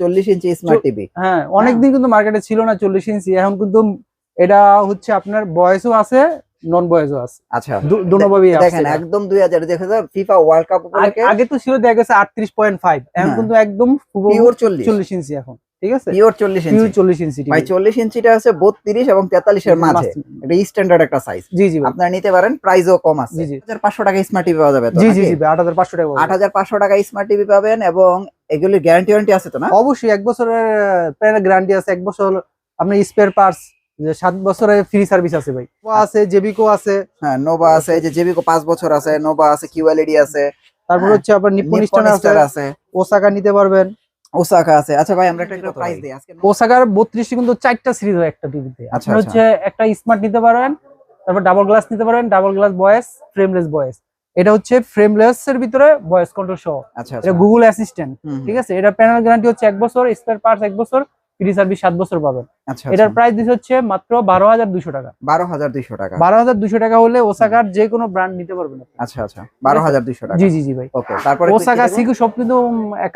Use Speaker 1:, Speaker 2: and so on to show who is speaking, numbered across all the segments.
Speaker 1: চল্লিশ ইঞ্চি smart TV
Speaker 2: হ্যাঁ অনেকদিন কিন্তু মার্কেটে ছিল না চল্লিশ ইঞ্চি এখন কিন্তু এটা হচ্ছে আপনার বয়সও আছে নন আছে।
Speaker 1: আচ্ছা।
Speaker 2: দুটোভাবেই আছে
Speaker 1: দেখেন একদম দুই হাজার দেখে ফিফা ওয়ার্ল্ড কাপ
Speaker 2: আগে- আগে তো ছিল দেখা গেছে এখন
Speaker 1: হ্যাঁ।
Speaker 2: কিন্তু একদম
Speaker 1: পিওর
Speaker 2: ইঞ্চি এখন ঠিক আছে?
Speaker 1: পিওর চল্লিশ
Speaker 2: পিওর
Speaker 1: ইঞ্চি
Speaker 2: চল্লিশ ইঞ্চি
Speaker 1: ভাই চল্লিশ ইঞ্চিটা আছে বত্রিশ এবং তেতাল্লিশের মাঝে। এটা স্ট্যান্ডার্ড একটা সাইজ
Speaker 2: জি জি
Speaker 1: আপনারা নিতে পারেন প্রাইসও কম আছে। পাঁচশো টাকা স্মার্ট টিভি পাওয়া যাবে তো
Speaker 2: জি জি টাকা
Speaker 1: আট হাজার পাঁচশো টাকা স্মার্ট টিভি পাবেন এবং এগুলির গ্যারান্টি ওয়ারেন্টি আছে তো না?
Speaker 2: অবশ্যই এক বছরের প্যানেল গ্যারান্টি আছে। এক বছর আপনার স্পেয়ার পার্টস যে সাত বছরের ফ্রি সার্ভিস আছে ভাই। ও আছে জেবিকো আছে।
Speaker 1: হ্যাঁ নোভা আছে এই যে জেবিকো পাঁচ বছর আছে নোভা আছে কিউএলইডি আছে।
Speaker 2: তারপর
Speaker 1: হ্যাঁ,
Speaker 2: হচ্ছে আপনার নিপ্পন স্টার আছে। ওসাকা নিতে পারবেন।
Speaker 1: ওসাকা আছে। আচ্ছা ভাই আমরা একটা একটা প্রাইস দিই আজকে
Speaker 2: ওসাকার বত্রিশটি কিন্তু চারটা সিরিজ হয় একটা টিভিতে
Speaker 1: আচ্ছা,
Speaker 2: আপনার হচ্ছে একটা স্মার্ট নিতে পারবেন তারপর ডাবল গ্লাস নিতে পারবেন ডাবল গ্লাস বয়েস ফ্রেমলেস বয়েস এটা হচ্ছে ফ্রেমলেস এর ভিতরে ভয়েস কন্ট্রোল সহ।
Speaker 1: আচ্ছা
Speaker 2: এটা
Speaker 1: আচ্ছা।
Speaker 2: গুগল অ্যাসিস্ট্যান্ট ঠিক আছে? এটা প্যানেল গ্যারান্টি হচ্ছে এক বছর স্পেয়ার পার্টস এক বছর ফ্রি সার্ভিস সাত বছর পাবেন।
Speaker 1: আচ্ছা
Speaker 2: এটার প্রাইস দিচ্ছে হচ্ছে মাত্র বারো হাজার দুশো টাকা।
Speaker 1: বারো হাজার দুইশো টাকা।
Speaker 2: বারো হাজার দুশো টাকা হলে ওসাকার যে কোনো ব্রান্ড নিতে পারবেন।
Speaker 1: আচ্ছা আচ্ছা। বারো হাজার দুইশো টাকা।
Speaker 2: জি জি জি ভাই।
Speaker 1: ওকে তারপরে
Speaker 2: ওসাকা সিকো সব কিন্তু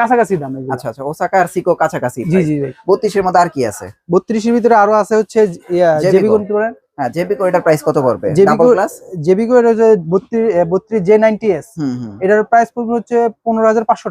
Speaker 2: কাছাকাছি দাম
Speaker 1: আচ্ছা আচ্ছা। ওসাকা আর সিকো কাছাকাছি
Speaker 2: জি জি ভাই
Speaker 1: বত্রিশের মধ্যে আর কি আছে?
Speaker 2: বত্রিশের ভিতরে আরও আছে হচ্ছে
Speaker 1: Jebico।
Speaker 2: জেবিকো নিতে পারেন।
Speaker 1: হ্যাঁ জেবিকো এটার প্রাইস কত পড়বে?
Speaker 2: জেবিকো হচ্ছে
Speaker 1: হুম হুম।
Speaker 2: এটার প্রাইস পড়বে হচ্ছে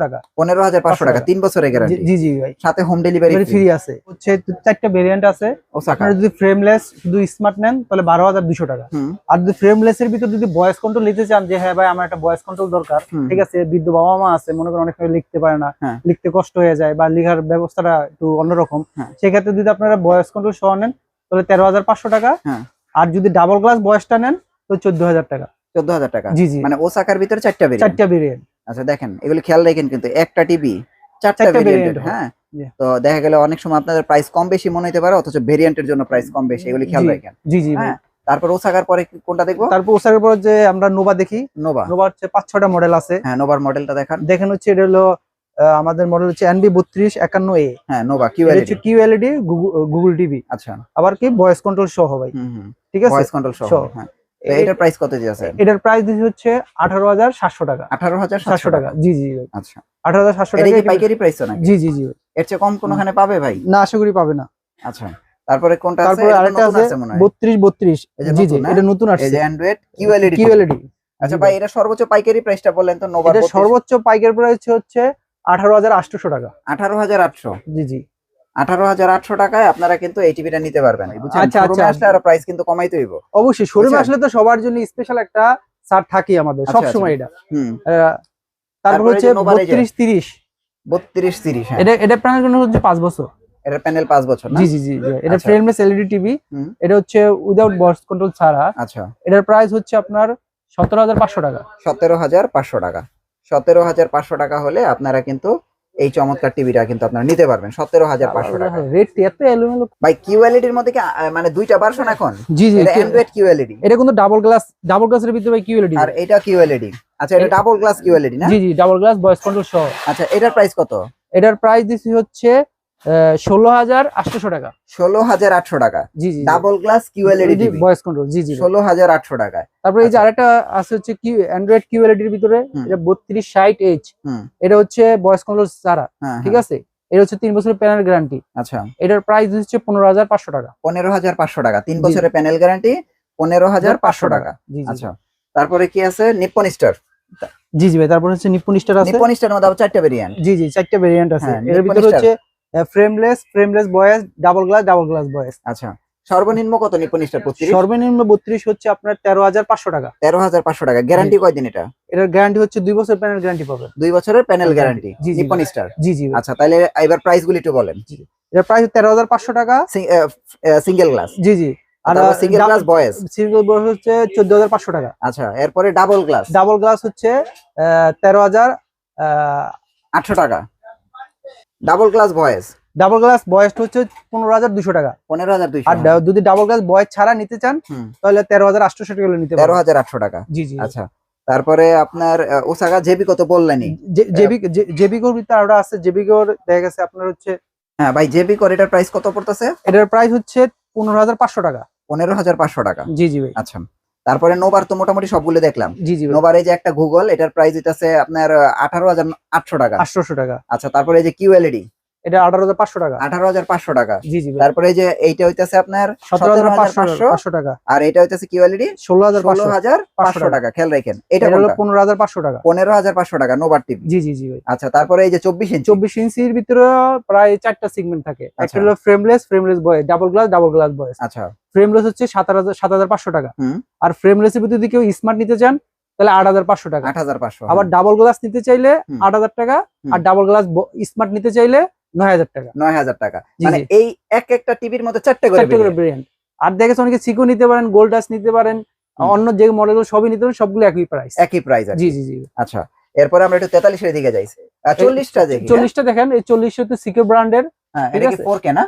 Speaker 2: টাকা।
Speaker 1: পনেরো হাজার পাঁচশো টাকা
Speaker 2: টাকা।
Speaker 1: তিন বছরের গ্যারান্টি
Speaker 2: জি জি ভাই।
Speaker 1: সাথে হোম ডেলিভারি
Speaker 2: ফ্রি আছে। হচ্ছে চারটা ভেরিয়েন্ট আছে। আপনারা যদি ফ্রেমলেস শুধু স্মার্ট নেন তাহলে বারো হাজার দুশো টাকা। আর যদি ফ্রেমলেস এর ভিতর যদি ভয়েস কন্ট্রোল নিতে চান যে হ্যাঁ ভাই আমার একটা ভয়েস কন্ট্রোল দরকার ঠিক আছে বৃদ্ধ বাবা মা আছে মনে করেন অনেক সময় লিখতে পারে না
Speaker 1: হ্যাঁ।
Speaker 2: লিখতে কষ্ট হয়ে যায় বা লেখার ব্যবস্থাটা একটু অন্যরকম
Speaker 1: হ্যাঁ।
Speaker 2: সেক্ষেত্রে যদি আপনারা ভয়েস কন্ট্রোল সহ নেন তাহলে তেরো হাজার পাঁচশো টাকা।
Speaker 1: হ্যাঁ।
Speaker 2: আর যদি ডাবল গ্লাস বয়সটা নেন তো চোদ্দ হাজার টাকা।
Speaker 1: চোদ্দ হাজার টাকা?
Speaker 2: জি জি।
Speaker 1: মানে ওসাকার ভিতরে চারটা ভেরিয়েন্ট
Speaker 2: চারটা ভেরিয়েন্ট
Speaker 1: আচ্ছা দেখেন এগুলো খেয়াল রাখেন কিন্তু একটা টিভি চারটা ভেরিয়েন্ট হ্যাঁ? তো দেখা গেল অনেক সময় আপনাদের প্রাইস কম বেশি মনে হতে পারে অথচ ভেরিয়েন্টের জন্য প্রাইস কম বেশি এগুলি খেয়াল। রাখেন।
Speaker 2: জি জি
Speaker 1: হ্যাঁ? তারপর ওসাকার পরে কোনটা দেখব?
Speaker 2: তারপর ওসাকার পর যে আমরা নোভা দেখি
Speaker 1: নোভা
Speaker 2: নোভা হচ্ছে পাঁচ ছটা মডেল আছে।
Speaker 1: হ্যাঁ নোভার মডেলটা দেখান।
Speaker 2: দেখেন হচ্ছে এটা হলো আমাদের মডেল হচ্ছে এনবি বত্রিশ একান্ন এ
Speaker 1: হ্যাঁ নোভা
Speaker 2: এটা
Speaker 1: কিউএলইডি
Speaker 2: হচ্ছে কিউ এলইডি গুগল টিভি
Speaker 1: আচ্ছা।
Speaker 2: আবার কি ভয়েস কন্ট্রোল সহ ভাই। ঠিক আছে?
Speaker 1: ভয়েস কন্ট্রোল সহ। হ্যাঁ। এটার প্রাইস কত দিয়ে আছে
Speaker 2: এটার প্রাইস দিচ্ছে হচ্ছে আঠারো হাজার সাতশো টাকা।
Speaker 1: আঠারো হাজার
Speaker 2: সাতশো টাকা। জি জি
Speaker 1: আচ্ছা।
Speaker 2: আঠারো হাজার সাতশো
Speaker 1: এটা কি পাইকারি প্রাইস নাকি?
Speaker 2: জি জি জি।
Speaker 1: এর চেয়ে কম কোনোখানে পাবে ভাই?
Speaker 2: না আশা করি পাবে না।
Speaker 1: আচ্ছা। তারপরে কোনটা আছে?
Speaker 2: তারপরে আরেকটা আছে
Speaker 1: আছে মনে হয়।
Speaker 2: বত্রিশ বত্রিশ।
Speaker 1: এই যে
Speaker 2: জি জি
Speaker 1: হ্যাঁ?
Speaker 2: এটা নতুন
Speaker 1: এই যে অ্যান্ড্রয়েড কিউএলইডি
Speaker 2: কিউ এলইডি
Speaker 1: আচ্ছা ভাই এটা সর্বোচ্চ পাইকারি প্রাইসটা বললেন তো নোভা
Speaker 2: এটা সর্বোচ্চ পাইকারি প্রাইস হচ্ছে আঠারো হাজার আটশোশো টাকা।
Speaker 1: আঠারো হাজার আটশো।
Speaker 2: জি জি।
Speaker 1: আঠারো হাজার আটশো টাকায় আপনারা কিন্তু এই টিভিটা নিতে পারবেন।
Speaker 2: আচ্ছা, আচ্ছা।
Speaker 1: আসলে আরও প্রাইস কিন্তু কমাইতে হইব।
Speaker 2: অবশ্যই শোরুমে আসলে তো সবার জন্য স্পেশাল একটা ছাড় থাকি আমাদের
Speaker 1: আচ্ছা,
Speaker 2: সব সময় এটা। তারপর হচ্ছে
Speaker 1: যে Nova Ranger।
Speaker 2: বত্রিশ তিরিশ।
Speaker 1: বত্রিশ তিরিশ হ্যাঁ।
Speaker 2: এটা এটা প্রাণের জন্য হচ্ছে পাঁচ বছর।
Speaker 1: এটার প্যানেল পাঁচ বছর না?
Speaker 2: জি জি জি জি। এটা
Speaker 1: আচ্ছা।
Speaker 2: Frameless LED TV. এটা হচ্ছে উইদাউট ভয়েস কন্ট্রোল ছাড়া।
Speaker 1: আচ্ছা।
Speaker 2: এটার প্রাইস হচ্ছে আপনার সতেরো হাজার পাঁচশো টাকা।
Speaker 1: সতেরো হাজার পাঁচশো টাকা। সতেরো হাজার পাঁচশো টাকা হলে আপনারা কিন্তু এই চমৎকার টিভিটা কিন্তু আপনারা নিতে পারবেন। সতেরো হাজার পাঁচশো টাকা।
Speaker 2: রেট এত এলোমেলো
Speaker 1: ভাই এর মধ্যে কি মানে দুইটা ভার্সন এখন?
Speaker 2: জি জি
Speaker 1: এটা অ্যান্ড্রয়েড কিউএলইডি
Speaker 2: এটা কিন্তু ডাবল গ্লাস ডাবল গ্লাসের ভিতরে ভাই কিউএলইডি
Speaker 1: আর এটা কিউএলইডি আচ্ছা এটা ডাবল গ্লাস কিউএলইডি না?
Speaker 2: জি জি ডাবল গ্লাস ভয়েস কন্ট্রোল সহ।
Speaker 1: আচ্ছা এটার প্রাইস কত?
Speaker 2: এটার প্রাইস দিছি হচ্ছে ষোলো হাজার টাকা।
Speaker 1: ষোলো হাজার আটশো টাকা।
Speaker 2: জি জি
Speaker 1: double glass QLED TV
Speaker 2: voice control জি জি।
Speaker 1: ষোলো হাজার আটশো টাকায়।
Speaker 2: তারপরে এই যে
Speaker 1: আচ্ছা।
Speaker 2: আরেকটা আছে হচ্ছে কি অ্যান্ড্রয়েড কিউএলইডির ভিতরে এটা বত্রিশ ষাট এইচ এটা হচ্ছে ভয়েস কন্ট্রোল ছাড়া
Speaker 1: হ্যাঁ
Speaker 2: ঠিক
Speaker 1: হ্যাঁ,
Speaker 2: আছে? এটা হচ্ছে তিন বছরের প্যানেল গ্যারান্টি
Speaker 1: আচ্ছা।
Speaker 2: এটার প্রাইস হচ্ছে পনেরো হাজার পাঁচশো টাকা।
Speaker 1: পনেরো হাজার পাঁচশো টাকা। তিন বছরের প্যানেল গ্যারান্টি পনেরো হাজার পাঁচশো টাকা। আচ্ছা। তারপরে কি আছে? স্টার
Speaker 2: জি জি ভাই তারপর হচ্ছে নিপুন স্টার আছে।
Speaker 1: নিপ্পন স্টার মধ্যে আবার চারটা ভেরিয়েন্ট
Speaker 2: জি জি চারটা ভেরিয়েন্ট আছে।
Speaker 1: হ্যাঁ,
Speaker 2: এর ভিতরে হচ্ছে frameless frameless voice double glass double glass voice.
Speaker 1: আচ্ছা সর্বনিম্ন কত নিপ্পন স্টার পঁচিশ
Speaker 2: সর্বনিম্ন বত্রিশ হচ্ছে আপনার তেরো হাজার পাঁচশো টাকা।
Speaker 1: তেরো হাজার পাঁচশো টাকা। গ্যারান্টি কয়দিন এটা?
Speaker 2: এটার গ্যারান্টি হচ্ছে দুই বছর প্যানেল গ্যারান্টি পাবে
Speaker 1: দুই বছরের প্যানেল গ্যারান্টি
Speaker 2: জি, জি,
Speaker 1: নিপ্পন
Speaker 2: জি জি।
Speaker 1: আচ্ছা তাহলে এবার প্রাইস গুলি একটু বলেন। জি।
Speaker 2: এটার প্রাইস তেরো হাজার পাঁচশো টাকা।
Speaker 1: সিঙ্গেল গ্লাস
Speaker 2: জি জি। আর
Speaker 1: single glass voice.
Speaker 2: Single voice হচ্ছে চোদ্দ হাজার পাঁচশো টাকা।
Speaker 1: আচ্ছা এরপরে ডাবল গ্লাস
Speaker 2: ডাবল গ্লাস হচ্ছে তেরো হাজার
Speaker 1: আটশো টাকা। Double glass voice
Speaker 2: double glass voice হচ্ছে পনেরো হাজার দুশো টাকা।
Speaker 1: পনেরো হাজার দুইশো
Speaker 2: আর যদি ডাবল গ্লাস বয়স ছাড়া নিতে চান তাহলে তেরো হাজার আটশো টাকা নিতে
Speaker 1: তেরো হাজার আটশো টাকা।
Speaker 2: জি জি।
Speaker 1: আচ্ছা তারপরে আপনার ওসাকা জেবি কত বললেনই?
Speaker 2: জেবিকোর ভিতরে আরও আছে জেবিকোর দেখা গেছে আপনার হচ্ছে
Speaker 1: হ্যাঁ ভাই জেবি কর এটার প্রাইস কত পড়তেছে?
Speaker 2: এটার প্রাইস হচ্ছে পনেরো হাজার পাঁচশো টাকা।
Speaker 1: পনেরো হাজার পাঁচশো টাকা।
Speaker 2: জি জি ভাই।
Speaker 1: আচ্ছা। তারপরে নোবার তো মোটামুটি সবগুলো দেখলাম।
Speaker 2: জি জি
Speaker 1: নোবার এই যে একটা গুগল এটার প্রাইস এটা আছে আপনার আঠারো হাজার আটশো টাকা।
Speaker 2: আটশোশো টাকা।
Speaker 1: আচ্ছা তারপরে এই যে কিউএলইডি
Speaker 2: এটা আঠারো হাজার পাঁচশো টাকা।
Speaker 1: আঠারো হাজার পাঁচশো টাকা।
Speaker 2: জি জি
Speaker 1: তারপরে এই যে এইটা হইতেছে আপনার
Speaker 2: সতেরো হাজার পাঁচশো টাকা।
Speaker 1: আর এটা হইতেছে কিউএলইডি
Speaker 2: ষোলো হাজার
Speaker 1: ষোলো হাজার পাঁচশো
Speaker 2: টাকা।
Speaker 1: খেয়াল রাখেন। এটা
Speaker 2: হলো? পনেরো হাজার পাঁচশো টাকা।
Speaker 1: পনেরো হাজার পাঁচশো টাকা নোবার টিভি
Speaker 2: জি জি জি
Speaker 1: আচ্ছা তারপরে এই যে চব্বিশ ইঞ্চি
Speaker 2: চব্বিশ ইঞ্চির ভিতরে প্রায় চারটা সেগমেন্ট থাকে। একটা
Speaker 1: আচ্ছা।
Speaker 2: হলো frameless frameless voice double glass double glass voice
Speaker 1: আচ্ছা।
Speaker 2: ফ্রেমলেস হচ্ছে সাত হাজার সাত হাজার পাঁচশো টাকা। আর ফ্রেমলেস এর ভিতরে যদি কেউ স্মার্ট নিতে চান তাহলে আট হাজার পাঁচশো টাকা।
Speaker 1: আট হাজার পাঁচশো।
Speaker 2: আবার ডাবল গ্লাস নিতে চাইলে। আট হাজার টাকা আর ডাবল গ্লাস স্মার্ট নিতে চাইলে নয় হাজার টাকা।
Speaker 1: নয় হাজার টাকা। মানে এই এক একটা টিভির মধ্যে চারটে করে।
Speaker 2: ভেরিয়েন্ট আর দেখেছে অনেকে সিকো নিতে পারেন গোল্ড ডাস নিতে পারেন অন্য যে মডেল সবই নিতে পারেন সবগুলো একই প্রাইস
Speaker 1: একই প্রাইস
Speaker 2: জি জি জি।
Speaker 1: আচ্ছা এরপরে আমরা একটু দিকে যাইছি আহ, চল্লিশটা দেখি হ্যাঁ?
Speaker 2: চল্লিশটা দেখেন এই চল্লিশ হচ্ছে সিকো ব্র্যান্ডের
Speaker 1: হ্যাঁ এটা কি
Speaker 2: আছে।
Speaker 1: ফোর কে না?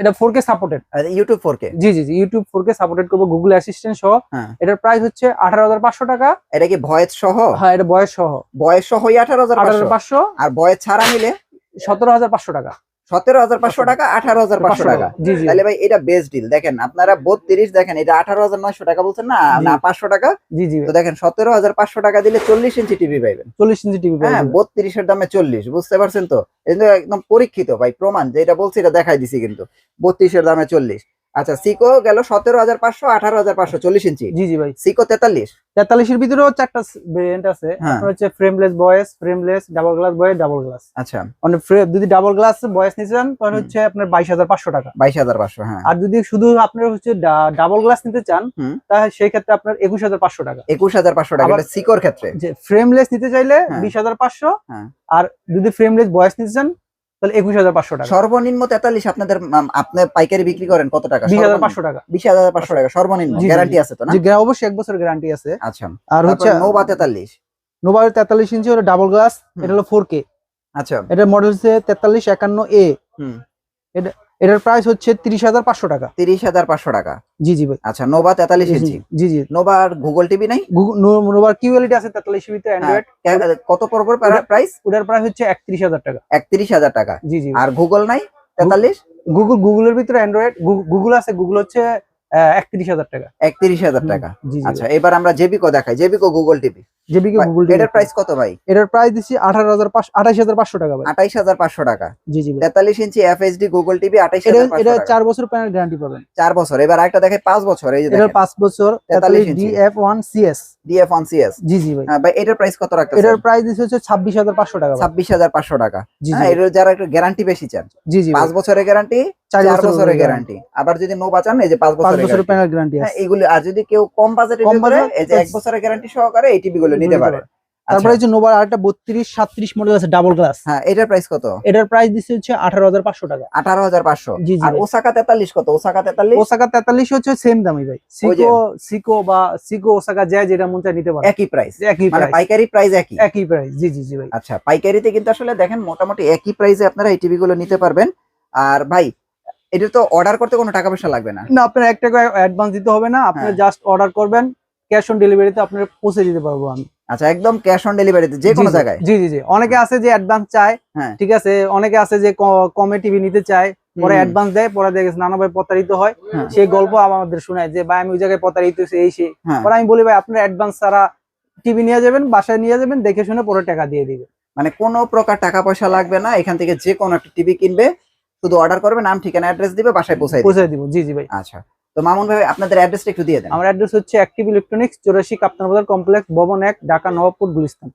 Speaker 2: এটা four K supported
Speaker 1: YouTube four K
Speaker 2: জি জি জি ইউটিউব ফোর কে সাপোর্টেড করব গুগল অ্যাসিস্ট্যান্ট সহ।
Speaker 1: হ্যাঁ।
Speaker 2: এটার প্রাইস হচ্ছে আঠারো হাজার পাঁচশো টাকা।
Speaker 1: এটা কি ভয়েস সহ?
Speaker 2: হ্যাঁ এটা বয়স সহ।
Speaker 1: বয়স সহই আঠারো হাজার
Speaker 2: আঠারো
Speaker 1: পাঁচশো
Speaker 2: পাঁচশো।
Speaker 1: আর বয়স ছাড়া মিলে
Speaker 2: সতেরো হাজার পাঁচশো টাকা।
Speaker 1: সতেরো হাজার পাঁচশো টাকা আঠারো হাজার পাঁচশো টাকা। তাহলে ভাই এটা বেস্ট ডিল দেখেন আপনারা বত্রিশ দেখেন এটা আঠারো হাজার নয়শো টাকা বলছেন না? না পাঁচশো টাকা।
Speaker 2: জি জি।
Speaker 1: তো দেখেন সতেরো হাজার পাঁচশো টাকা দিলে চল্লিশ ইঞ্চি টিভি পাইবেন।
Speaker 2: চল্লিশ ইঞ্চি টিভি
Speaker 1: হ্যাঁ বত্রিশের দামে চল্লিশ বুঝতে পারছেন তো? একদম পরীক্ষিত ভাই প্রমাণ যেটা বলছি এটা দেখাই দিছি কিন্তু। বত্রিশের দামে চল্লিশ। আচ্ছা সিকো গেল সতেরো হাজার পাঁচশো আঠারো হাজার পাঁচশো চল্লিশ ইঞ্চি।
Speaker 2: জি জি ভাই।
Speaker 1: সিকো তেতাল্লিশ।
Speaker 2: তেতাল্লিশের ভিতরেও চারটা ভেরিয়েন্ট আছে।
Speaker 1: হ্যাঁ।
Speaker 2: হচ্ছে frameless voice frameless double glass voice double glass
Speaker 1: আচ্ছা।
Speaker 2: মানে যদি ডাবল গ্লাস বয়েস নিতে চান তাহলে হচ্ছে আপনার বাইশ হাজার পাঁচশো টাকা।
Speaker 1: বাইশ হাজার পাঁচশো হ্যাঁ।
Speaker 2: আর যদি শুধু আপনার হচ্ছে ডাবল গ্লাস নিতে চান তাহলে সেই ক্ষেত্রে আপনার একুশ হাজার পাঁচশো টাকা।
Speaker 1: একুশ হাজার পাঁচশো টাকা। এটা সিকোর ক্ষেত্রে।
Speaker 2: যে ফ্রেমলেস নিতে চাইলে
Speaker 1: হ্যাঁ।
Speaker 2: বিশ হাজার পাঁচশো।
Speaker 1: হ্যাঁ।
Speaker 2: আর যদি ফ্রেমলেস বয়েস নিতে চান তাহলে একুশ হাজার পাঁচশো টাকা।
Speaker 1: সর্বনিম্ন তেতাল্লিশ আপনাদের আপনি পাইকারি বিক্রি করেন কত টাকা?
Speaker 2: বিশ হাজার পাঁচশো টাকা।
Speaker 1: বিশ হাজার পাঁচশো টাকা সর্বনিম্ন। গ্যারান্টি আছে তো না?
Speaker 2: অবশ্যই এক বছর গ্যারান্টি আছে।
Speaker 1: আচ্ছা।
Speaker 2: আর হচ্ছে
Speaker 1: নোভা তেতাল্লিশ।
Speaker 2: নোবাইল তেতাল্লিশ ইঞ্চি হলো ডাবল গ্লাস এটা হলো ফোর কে
Speaker 1: আচ্ছা।
Speaker 2: এটার মডেল হচ্ছে তেতাল্লিশ একান্ন এ
Speaker 1: হুম।
Speaker 2: এটার প্রাইস হচ্ছে তিরিশ হাজার পাঁচশো টাকা।
Speaker 1: তিরিশ হাজার পাঁচশো টাকা।
Speaker 2: জি জি ভাই।
Speaker 1: আচ্ছা নোভা তেতাল্লিশ
Speaker 2: জি,
Speaker 1: ইঞ্চি।
Speaker 2: জি জি।
Speaker 1: নোভার গুগল টিভি নাই?
Speaker 2: নোবার কিউএলইডি আছে তেতাল্লিশ ভিতরে অ্যান্ড্রয়েড
Speaker 1: কত পড়বে প্রাইস
Speaker 2: ওটার প্রাইস হচ্ছে একত্রিশ হাজার টাকা।
Speaker 1: একত্রিশ হাজার টাকা।
Speaker 2: জি জি।
Speaker 1: আর গুগল নাই? তেতাল্লিশ?
Speaker 2: গুগল গুগলের ভিতরে অ্যান্ড্রয়েড গুগল আছে গুগল হচ্ছে একত্রিশ হাজার টাকা।
Speaker 1: একত্রিশ হাজার টাকা। আচ্ছা এবার আমরা জেবিকো দেখাই। জেবিকো গুগল টিভি
Speaker 2: জেবিকে গুগল
Speaker 1: এটার প্রাইস কত ভাই?
Speaker 2: এটার প্রাইস দিচ্ছি আঠারো হাজার আঠাশ হাজার পাঁচশো টাকা ভাই। জি
Speaker 1: ইঞ্চি গুগল টিভি
Speaker 2: এটা বছর প্যানেল গ্যারান্টি পাবেন।
Speaker 1: বছর। এবার একটা দেখে পাঁচ বছর এই যে
Speaker 2: এটার পাঁচ বছর
Speaker 1: 43 ইঞ্চি।
Speaker 2: D F one CS
Speaker 1: DF on CS
Speaker 2: জি জি ভাই।
Speaker 1: ভাই এটার প্রাইস কত
Speaker 2: এটার হচ্ছে পাঁচশো টাকা জি জি
Speaker 1: হ্যাঁ এটার যারা একটু গ্যারান্টি বেশি চান।
Speaker 2: জি জি
Speaker 1: পাঁচ বছরের গ্যারান্টি
Speaker 2: চার
Speaker 1: চার
Speaker 2: বছরের
Speaker 1: বছরের
Speaker 2: গ্যারান্টি
Speaker 1: গ্যারান্টি আবার যদি নো বাঁচান এই যে বছরের
Speaker 2: প্যানেল গ্যারান্টি
Speaker 1: হ্যাঁ
Speaker 2: আছে।
Speaker 1: এগুলো আর যদি কেউ কম বাজেটের
Speaker 2: কম
Speaker 1: ভিতরে এই যে এক বছরের গ্যারান্টি সহকারে এই টিভি গুলো নিতে পারে।
Speaker 2: পারে। তারপরে হচ্ছে নোবার আরেকটা বত্রিশ মডেল আছে ডাবল গ্লাস
Speaker 1: হ্যাঁ এটার প্রাইস কত?
Speaker 2: এটার প্রাইস দিচ্ছে হচ্ছে আঠারো হাজার পাঁচশো টাকা।
Speaker 1: আঠারো হাজার পাঁচশো।
Speaker 2: জি জি
Speaker 1: ওসাকা তেতাল্লিশ কত? ওসাকা তেতাল্লিশ?
Speaker 2: ওসাকা তেতাল্লিশ হচ্ছে সেম ভাই। সিকো সিকো বা সিকো ওসাকা যায় যেটা মন চায় নিতে পারে।
Speaker 1: একই প্রাইস
Speaker 2: একই
Speaker 1: মানে পাইকারি প্রাইস একই।
Speaker 2: একই প্রাইস জি জি জি ভাই।
Speaker 1: আচ্ছা পাইকারিতে কিন্তু আসলে দেখেন মোটামুটি একই প্রাইসে আপনারা এই টিভি গুলো নিতে পারবেন। আর ভাই এটা তো অর্ডার করতে কোনো টাকা পয়সা লাগবে না।
Speaker 2: না আপনার এক টাকা অ্যাডভান্স দিতে হবে না। আপনি। জাস্ট অর্ডার করবেন। ক্যাশ অন ডেলিভারিতে আপনার পৌঁছে দিতে পারব আমি।
Speaker 1: আচ্ছা একদম ক্যাশ অন ডেলিভারিতে যে কোনো জায়গায়।
Speaker 2: জি জি জি। অনেকে আছে যে অ্যাডভান্স চায়
Speaker 1: হ্যাঁ।
Speaker 2: ঠিক আছে? অনেকে আছে যে কমে টিভি নিতে চায় পরে অ্যাডভান্স দেয় পরে দেখে নানা ভাই প্রতারিত হয়।
Speaker 1: হ্যাঁ।
Speaker 2: সেই গল্প আমাদের শোনায় যে ভাই আমি ওই জায়গায় প্রতারিত এই সেই
Speaker 1: হ্যাঁ।
Speaker 2: পরে আমি বলি ভাই আপনার অ্যাডভান্স ছাড়া টিভি নিয়ে যাবেন বাসায় নিয়ে যাবেন দেখে শুনে পরে টাকা দিয়ে দিবে।
Speaker 1: মানে কোনো প্রকার টাকা পয়সা লাগবে না এখান থেকে যে কোনো একটা টিভি কিনবে শুধু অর্ডার করবে নাম ঠিকানা অ্যাড্রেস দিবে বাসায় পৌঁছাই দিবে।
Speaker 2: পৌঁছে দিব। জি জি ভাই।
Speaker 1: আচ্ছা। তো মামুন ভাই, আপনাদের অ্যাড্রেসটা একটু দিয়ে দেন।
Speaker 2: আমার অ্যাড্রেস হচ্ছে অ্যাক্টিভ ইলেকট্রনিক্স চৌরাশি কাপ্তান বাজার কমপ্লেক্স ভবন এক, ঢাকা, নবাবপুর, গুলিস্তান।